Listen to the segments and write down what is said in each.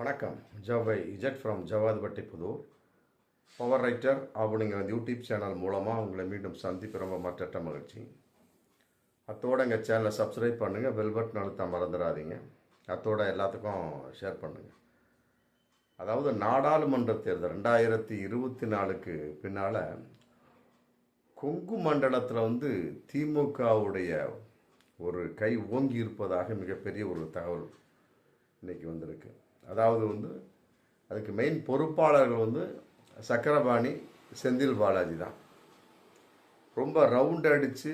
வணக்கம். ஜவை Z from Jawadpatti Puthur. Power writer அப்படிங்கிற YouTube channel மூலமாக உங்களை மீண்டும் சந்திப்பு ரொம்ப மற்ற மகிழ்ச்சி. அத்தோட எங்கள் சேனலை சப்ஸ்கிரைப் பண்ணுங்கள் பெல் பட்டன் அழுத்த மறந்துடாதீங்க. அத்தோட எல்லாத்துக்கும் ஷேர் பண்ணுங்கள் அதாவது நாடாளுமன்ற தேர்தல் ரெண்டாயிரத்தி இருபத்தி நாலுக்கு பின்னால் கொங்கு மண்டலத்தில் வந்து திமுகவுடைய ஒரு கை ஓங்கி இருப்பதாக மிகப்பெரிய ஒரு தகவல் இன்னைக்கு வந்திருக்கு. அதாவது வந்து அதுக்கு மெயின் பொறுப்பாளர்கள் வந்து சக்கரபாணி செந்தில் பாலாஜி தான். ரொம்ப ரவுண்ட் அடித்து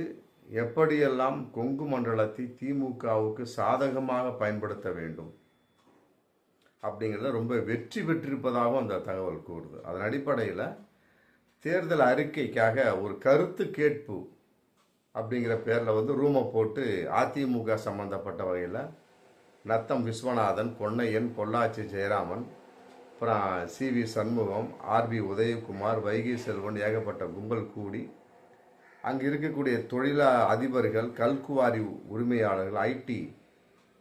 எப்படியெல்லாம் கொங்கு மண்டலத்தை திமுகவுக்கு சாதகமாக பயன்படுத்த வேண்டும் அப்படிங்கிறத ரொம்ப வெற்றி பெற்றிருப்பதாகவும் அந்த தகவல் கூறுது. அதன் அடிப்படையில் தேர்தல் அறிக்கைக்காக ஒரு கருத்து கேட்பு அப்படிங்கிற பேரில் வந்து ரூமை போட்டு அதிமுக சம்மந்தப்பட்ட வகையில் நத்தம் விஸ்வநாதன் பொன்னையன் பொள்ளாச்சி ஜெயராமன் அப்புறம் C V Shanmugam RB Udhayakumar Vaigai Selvan ஏகப்பட்ட கும்பல் கூடி அங்கே இருக்கக்கூடிய தொழிலா அதிபர்கள் கல்குவாரி உரிமையாளர்கள் ஐடி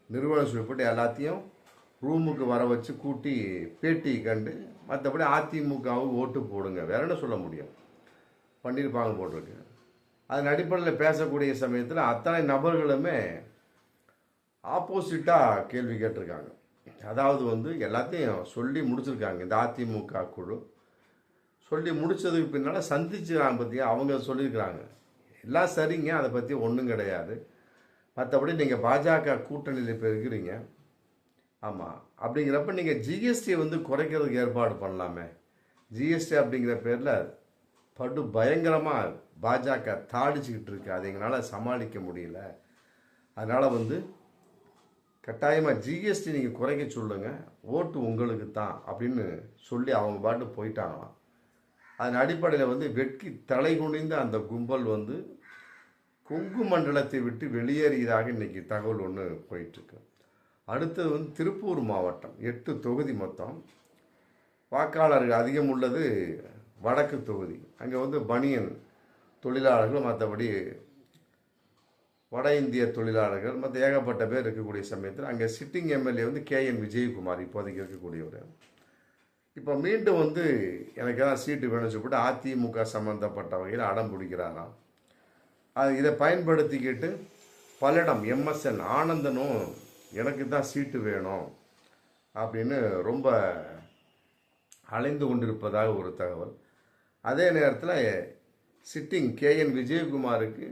நிறுவனம் உட்பட்டு எல்லாத்தையும் ரூமுக்கு வர வச்சு கூட்டி பேட்டி கண்டு மற்றபடி அதிமுகவும் ஓட்டு போடுங்க. வேற என்ன சொல்ல முடியும்? பண்ணியிருப்பாங்க போட்டிருக்கு. அதன் அடிப்படையில் பேசக்கூடிய சமயத்தில் அத்தனை நபர்களுமே ஆப்போசிட்டாக கேள்வி கேட்டிருக்காங்க. அதாவது வந்து எல்லாத்தையும் சொல்லி முடிச்சிருக்காங்க. இந்த அதிமுக குழு சொல்லி முடித்ததுக்கு பின்னால் சந்திச்சுக்கிறாங்க பற்றியா அவங்க சொல்லியிருக்கிறாங்க. எல்லாம் சரிங்க அதை பற்றி ஒன்றும் கிடையாது. மற்றபடி நீங்கள் பாஜக கூட்டணியில் இப்போ இருக்கிறீங்க. ஆமாம் அப்படிங்கிறப்ப நீங்கள் ஜிஎஸ்டி வந்து குறைக்கிறதுக்கு ஏற்பாடு பண்ணலாமே. ஜிஎஸ்டி அப்படிங்கிற பேரில் படு பயங்கரமாக பாஜக தாடிச்சுக்கிட்டு இருக்கு. அதை எங்களால் சமாளிக்க முடியல. அதனால் வந்து கட்டாயமாக ஜிஎஸ்டி நீங்கள் குறைக்க சொல்லுங்கள் ஓட்டு உங்களுக்கு தான் அப்படின்னு சொல்லி அவங்க பாட்டு போயிட்டாங்களாம். அதன் அடிப்படையில் வந்து வெட்கி தலை குனிந்த அந்த கும்பல் வந்து கொங்கு மண்டலத்தை விட்டு வெளியேறியதாக இன்றைக்கி தகவல் ஒன்று போயிட்டுருக்கு. அடுத்தது வந்து திருப்பூர் மாவட்டம் எட்டு தொகுதி மொத்தம். வாக்காளர்கள் அதிகம் உள்ளது வடக்கு தொகுதி. அங்கே வந்து பனியன் தொழிலாளர்கள் மற்றபடி வட இந்திய தொழிலாளர்கள் மற்ற ஏகப்பட்ட பேர் இருக்கக்கூடிய சமயத்தில் அங்கே சிட்டிங் எம்எல்ஏ வந்து கே என் விஜயகுமார் இப்போதைக்கு இருக்கக்கூடியவர். இப்போ மீண்டும் வந்து எனக்கு எதாவது சீட்டு வேணும்னு சொல்லிட்டு அதிமுக சம்மந்தப்பட்ட வகையில் அடம் பிடிக்கிறாராம். அது இதை பயன்படுத்திக்கிட்டு பல்லடம் எம்எஸ்என் ஆனந்தனும் எனக்கு தான் சீட்டு வேணும் அப்படின்னு ரொம்ப அலைந்து கொண்டிருப்பதாக ஒரு தகவல். அதே நேரத்தில் சிட்டிங் கே என் விஜயகுமாருக்கு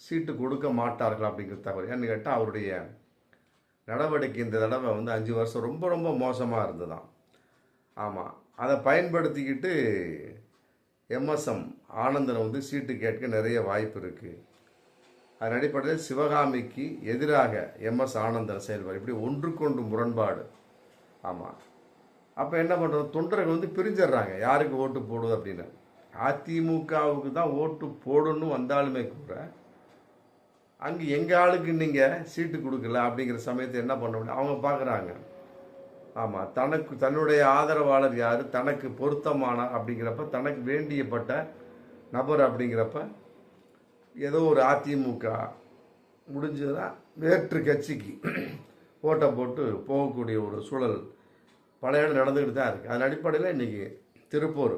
சீட்டு கொடுக்க மாட்டார்கள் அப்படிங்கிற தகவல் ஏன்னு கேட்டால் அவருடைய நடவடிக்கை இந்த தடவை வந்து அஞ்சு வருஷம் ரொம்ப ரொம்ப மோசமாக இருந்ததுதான் ஆமாம் அதை பயன்படுத்திக்கிட்டு எம்எஸ்எம் ஆனந்தனை வந்து சீட்டு கேட்க நிறைய வாய்ப்பு இருக்குது அதன் அடிப்படையில் சிவகாமிக்கு எதிராக எம்எஸ் ஆனந்தன் செயல்பாடு இப்படி ஒன்றுக்கொன்று முரண்பாடு. ஆமாம் அப்போ என்ன பண்ணுறது தொண்டர்கள் வந்து பிரிஞ்சிடுறாங்க. யாருக்கு ஓட்டு போடுவது அப்படின்னு. அதிமுகவுக்கு தான் ஓட்டு போடணும் வந்தாலுமே கூட அங்கே எங்கள் ஆளுக்கு நீங்கள் சீட்டு கொடுக்கல அப்படிங்கிற சமயத்தை என்ன பண்ண முடியும்? அவங்க பார்க்குறாங்க ஆமாம் தனக்கு தன்னுடைய ஆதரவாளர் யார்? தனக்கு பொருத்தமான அப்படிங்கிறப்ப தனக்கு வேண்டியப்பட்ட நபர் அப்படிங்கிறப்ப ஏதோ ஒரு அதிமுக முடிஞ்சதுன்னா வேற்று கட்சிக்கு ஓட்டை போட்டு போகக்கூடிய ஒரு சூழல் பல இடம் நடந்துக்கிட்டு தான் இருக்குது அதன் அடிப்படையில் இன்றைக்கி திருப்பூர்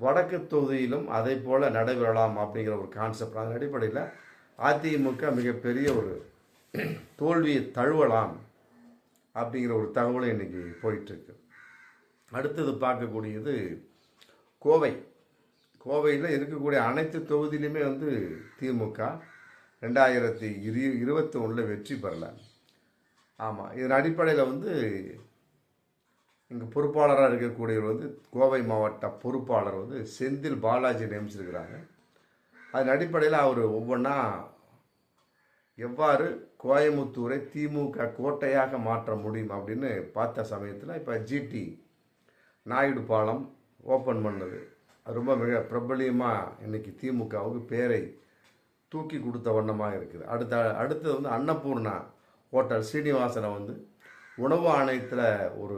வடக்கு தொகுதியிலும் அதே போல் நடைபெறலாம் அப்படிங்கிற ஒரு கான்செப்ட் அதன் அடிப்படையில் அதிமுக மிகப்பெரிய ஒரு தோல்வியை தழுவலாம் அப்படிங்கிற ஒரு தகவலும் இன்றைக்கி போயிட்டுருக்கு. அடுத்தது பார்க்கக்கூடியது கோவை. கோவையில் இருக்கக்கூடிய அனைத்து தொகுதியிலுமே வந்து திமுக ரெண்டாயிரத்தி இரு இருபத்தி ஒன்றில் வெற்றி பெறல. ஆமாம் இதன் அடிப்படையில் வந்து இங்கே பொறுப்பாளராக இருக்கக்கூடியவர் வந்து கோவை மாவட்ட பொறுப்பாளர் வந்து செந்தில் பாலாஜி நியமிச்சிருக்கிறாங்க. அதன் அடிப்படையில் அவர் ஒவ்வொன்றா எவ்வாறு கோயமுத்தூரை திமுக கோட்டையாக மாற்ற முடியும் அப்படின்னு பார்த்த சமயத்தில் இப்போ ஜிடி நாயுடு பாலம் ஓப்பன் பண்ணது. அது ரொம்ப மிக பிரபலியமாக இன்றைக்கி திமுகவுக்கு பேரை தூக்கி கொடுத்த வண்ணமாக இருக்குது. அடுத்த அடுத்தது வந்து அன்னபூர்ணா ஹோட்டல் சீனிவாசனை வந்து உணவு ஆணையத்தில் ஒரு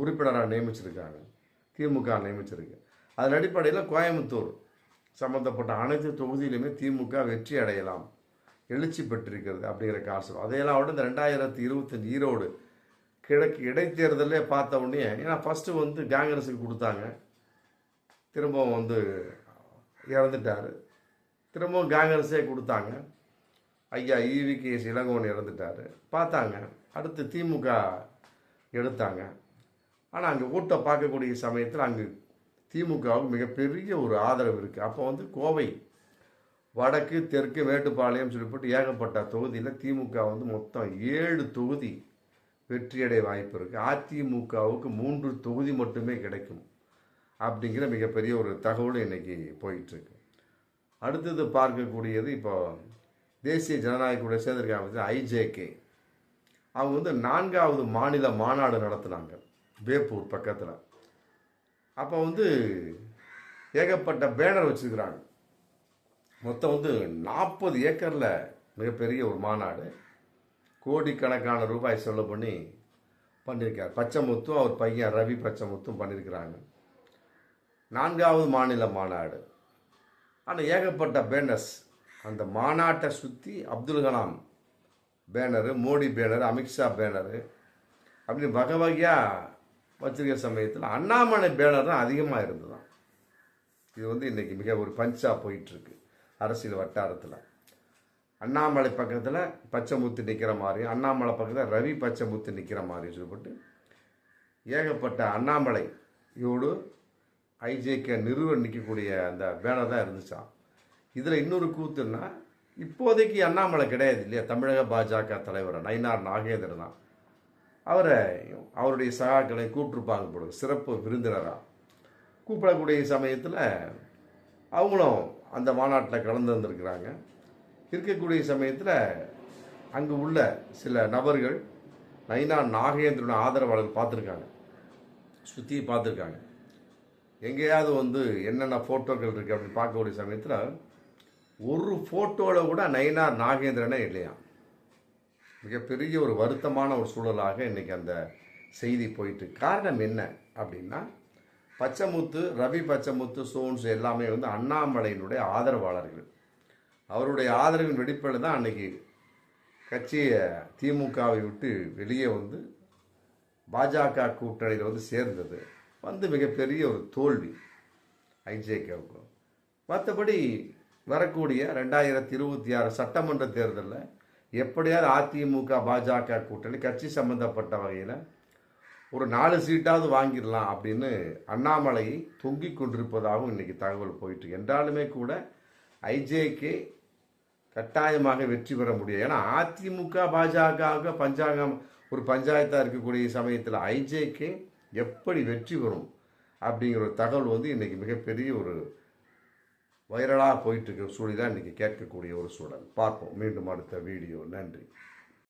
உறுப்பினராக நியமிச்சிருக்காங்க. திமுக நியமிச்சிருக்கு. அதன் அடிப்படையில் கோயம்புத்தூர் சம்மந்தப்பட்ட அனைத்து தொகுதியிலுமே திமுக வெற்றி அடையலாம். எழுச்சி பெற்றிருக்கிறது அப்படிங்கிற கான்செப்ட் அதையெல்லாம் விட இந்த ரெண்டாயிரத்தி இருபத்தஞ்சு ஈரோடு கிழக்கு இடைத்தேர்தலே பார்த்த உடனே ஏன்னா ஃபஸ்ட்டு வந்து காங்கிரஸுக்கு கொடுத்தாங்க. திரும்பவும் வந்து இறந்துட்டார். திரும்பவும் காங்கிரஸே கொடுத்தாங்க. ஐயா ஈவி கே. இளங்கோவன் இறந்துட்டார். பார்த்தாங்க. அடுத்து திமுக எடுத்தாங்க. ஆனால் அங்கே ஓட்டை பார்க்கக்கூடிய சமயத்தில் அங்கே திமுகவுக்கு மிகப்பெரிய ஒரு ஆதரவு இருக்குது அப்போ வந்து கோவை வடக்கு தெற்கு மேட்டுப்பாளையம் சொல்லிப்பட்டு ஏகப்பட்ட தொகுதியில் திமுக வந்து மொத்தம் ஏழு தொகுதி வெற்றியடைய வாய்ப்பு இருக்குது அதிமுகவுக்கு மூன்று தொகுதி மட்டுமே கிடைக்கும் அப்படிங்கிற மிகப்பெரிய ஒரு தகவல் இன்றைக்கி போயிட்டுருக்கு அடுத்தது பார்க்கக்கூடியது இப்போ தேசிய ஜனநாயக கூட சேர்ந்திருக்காங்க ஐஜேகே. அவங்க வந்து நான்காவது மாநில மாநாடு நடத்துனாங்க. வேப்பூர் பக்கத்தில். அப்போ வந்து ஏகப்பட்ட பேனர் வச்சுருக்கிறாங்க. மொத்தம் வந்து நாற்பது ஏக்கரில் மிகப்பெரிய ஒரு மாநாடு. கோடிக்கணக்கான ரூபாய் செலவு பண்ணி பண்ணியிருக்கார் பச்சைமுத்தும் அவர் பையன் ரவி பச்சைமுத்தும் பண்ணியிருக்கிறாங்க நான்காவது மாநில மாநாடு. ஆனால் ஏகப்பட்ட பேனர்ஸ். அந்த மாநாட்டை சுற்றி Abdul Kalam banner Modi banner Amit Shah banner. அப்படின்னு வகை வகையாக வச்சிருக்க சமயத்தில் அண்ணாமலை பேனர் தான் அதிகமாக இருந்ததுதான் இது வந்து இன்றைக்கி மிக ஒரு பஞ்சாக போயிட்டுருக்கு அரசியல் வட்டாரத்தில். அண்ணாமலை பக்கத்தில் பச்சைமுத்து நிற்கிற மாதிரி அண்ணாமலை பக்கத்தில் ரவி பச்சைமுத்து நிற்கிற மாதிரி சொல்லிவிட்டு ஏகப்பட்ட அண்ணாமலை யோடு ஐஜேகே நிறுவன் நிற்கக்கூடிய அந்த பேனர் தான் இருந்துச்சாம். இதில் இன்னொரு கூத்துன்னா இப்போதைக்கு அண்ணாமலை கிடையாது இல்லையா? தமிழக பாஜக தலைவர் நயினார் நாகேந்திரன் தான். அவரை அவருடைய சகாக்களை கூப்பிட்டுருப்பாங்க போடுங்க சிறப்பு விருந்தினராக கூப்பிடக்கூடிய சமயத்தில் அவங்களும் அந்த மாநாட்டில் கலந்து வந்திருக்கிறாங்க. இருக்கக்கூடிய சமயத்தில் அங்கே உள்ள சில நபர்கள் நைனா நாகேந்திரன் ஆதரவாளர்கள் பார்த்துருக்காங்க. சுற்றி பார்த்துருக்காங்க. எங்கேயாவது வந்து என்னென்ன ஃபோட்டோக்கள் இருக்குது அப்படின்னு பார்க்கக்கூடிய சமயத்தில் ஒரு ஃபோட்டோவில் கூட நைனா நாகேந்திரனே இல்லையா மிகப்பெரிய ஒரு வருத்தமான ஒரு சூழலாக இன்றைக்கி அந்த செய்தி போயிட்டு காரணம் என்ன அப்படின்னா பச்சமுத்து ரவி பச்சமுத்து சோன்ஸ் எல்லாமே வந்து அண்ணாமலையினுடைய ஆதரவாளர்கள். அவருடைய ஆதரவின் வெடிப்பில் தான் அன்றைக்கி கட்சியை திமுகவை விட்டு வெளியே வந்து பாஜக கூட்டணியில் வந்து சேர்ந்தது. வந்து மிகப்பெரிய ஒரு தோல்வி. ஐஜேகேவுக்கும். மற்றபடி வரக்கூடிய ரெண்டாயிரத்தி இருபத்தி ஆறு சட்டமன்ற தேர்தலில் எப்படியாவது அதிமுக பாஜக கூட்டணி கட்சி சம்பந்தப்பட்ட வகையில் ஒரு நாலு சீட்டாவது வாங்கிடலாம் அப்படின்னு அண்ணாமலை தொங்கிக் கொண்டிருப்பதாகவும் இன்றைக்கி தகவல் போயிட்டு என்றாலுமே கூட ஐஜேகே கட்டாயமாக வெற்றி பெற முடியும் ஏன்னா அதிமுக பாஜக பஞ்சாங்கம் ஒரு பஞ்சாயத்தாக இருக்கக்கூடிய சமயத்தில் ஐஜேகே எப்படி வெற்றி பெறும் அப்படிங்கிற ஒரு தகவல் வந்து இன்றைக்கி மிகப்பெரிய ஒரு வைரலாக போயிட்டு இருக்கிற தான் இன்றைக்கி கேட்கக்கூடிய ஒரு சூழல். பார்ப்போம். மீண்டும் அடுத்த வீடியோ. நன்றி.